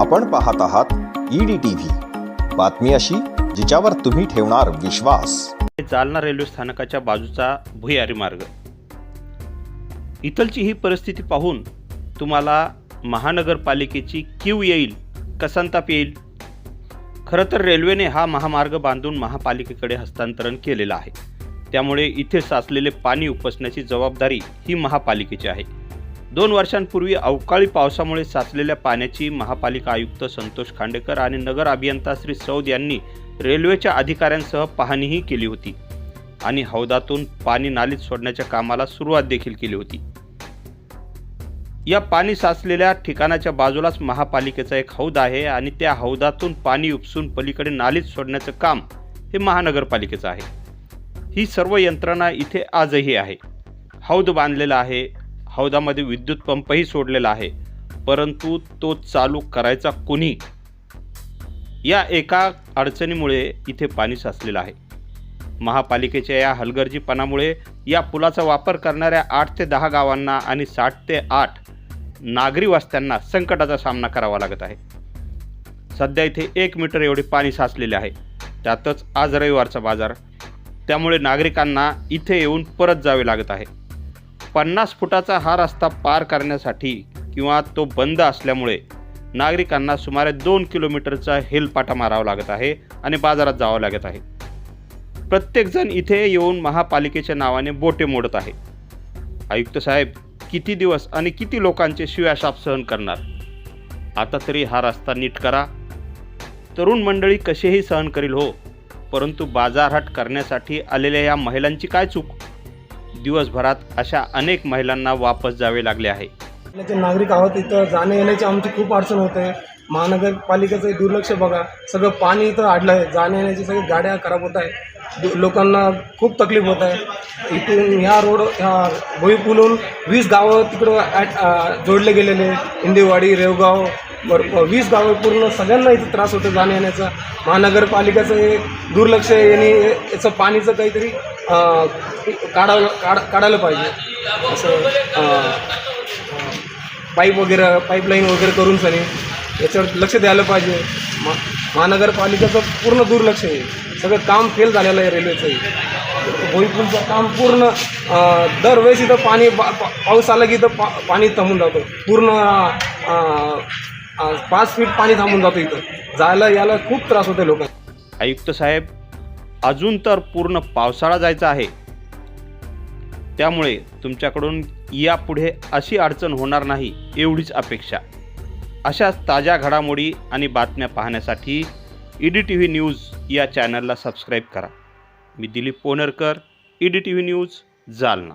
आपण पाहत आहात ईडी टीव्ही बातमी अशी जिच्यावर तुम्ही ठेवणार विश्वास. जालना रेल्वे स्थानकाच्या बाजूचा भुयारी मार्ग. इथलची ही परिस्थिती पाहून तुम्हाला महानगरपालिकेची क्यू येईल कसंताप येईल. खरं तर रेल्वेने हा महामार्ग बांधून महापालिकेकडे हस्तांतरण केलेलं आहे. त्यामुळे इथे साचलेले पाणी उपसण्याची जबाबदारी ही महापालिकेची आहे. दोन वर्षांपूर्वी अवकाळी पावसामुळे साचलेल्या पाण्याची महापालिका आयुक्त संतोष खांडेकर आणि नगर अभियंता श्री सौद यांनी रेल्वेच्या अधिकाऱ्यांसह पाहणीही केली होती. आणि हौदातून पाणी नालीत सोडण्याच्या कामाला सुरुवात देखील केली होती. या पाणी साचलेल्या ठिकाणाच्या बाजूलाच महापालिकेचा एक हौद आहे आणि त्या हौदातून पाणी उपसून पलीकडे नालीत सोडण्याचं काम हे महानगरपालिकेचं आहे. ही सर्व यंत्रणा इथे आजही आहे. हौद बांधलेला आहे हौदामध्ये विद्युत पंपही सोडलेला आहे. परंतु तो चालू करायचा कोणी? या एका अडचणीमुळे इथे पाणी साचलेलं आहे. महापालिकेच्या या हलगर्जीपणामुळे या पुलाचा वापर करणाऱ्या आठ ते दहा गावांना आणि साठ ते आठ नागरी वस्त्यांना संकटाचा सामना करावा लागत आहे. सध्या इथे एक मीटर एवढे पाणी साचलेले आहे. त्यातच आज रविवारचा बाजार. त्यामुळे नागरिकांना इथे येऊन परत जावे लागत आहे. पन्नास फुटाचा हा रस्ता पार करण्यासाठी किंवा तो बंद असल्यामुळे नागरिकांना सुमारे दोन किलोमीटरचा हेलपाटा मारावा लागत आहे आणि बाजारात जावं लागत आहे. प्रत्येकजण इथे येऊन महापालिकेच्या नावाने बोटे मोडत आहे. आयुक्त साहेब किती दिवस आणि किती लोकांचे शिव्याशाप सहन करणार? आता तरी हा रस्ता नीट करा. तरुण मंडळी कसेही सहन करील हो परंतु बाजारहाट करण्यासाठी आलेल्या या महिलांची काय चूक? दिवसभरात अशा अनेक महिलांना वापस जावे लागले आहे. नागरिक आहोत इथं जाण्या येण्याची आमची खूप अडचण होते. महानगरपालिकेचं दुर्लक्ष बघा. सगळं पाणी इथं अडलं आहे. जाण्या येण्याची सगळी गाड्या खराब होत आहे दु- लोकांना खूप तकलीफ होत आहे. इथून ह्या रोड ह्या भोई पुलून वीस गावं तिकडं ॲट जोडले गेलेले इंदेवाडी रेवगाव बर वीस गावं पूर्ण सगळ्यांना इथं त्रास होतो जाण्या येण्याचा. महानगरपालिकेचं हे दुर्लक्ष आहे. याचं पाणीचं काहीतरी काढायला काढ काढायला पाहिजे. असं पाईप वगैरे पाईपलाईन वगैरे करून सनी याच्यावर लक्ष द्यायला पाहिजे. मा महानगरपालिकेचं पूर्ण दुर्लक्ष आहे. सगळं काम फेल झालेलं आहे रेल्वेचंही भोईपूलचं काम पूर्ण दरवेळेस इथं पाणी पा- पा- पाऊस आला की इथं पा पाणी थांबून जातं. पूर्ण पाच फीट पाणी थांबून जातं इथं. जायला यायला खूप त्रास होतो लोकांना. आयुक्त साहेब अजून तर पूर्ण पावसाळा जायचा आहे. त्यामुळे तुमच्याकडून यापुढे अशी अडचण होणार नाही एवढीच अपेक्षा. अशाच ताज्या घडामोडी आणि बातम्या पाहण्यासाठी E D T V news या चॅनलला सबस्क्राईब करा. मी Dilip Ponarkar E D T V news Jalna.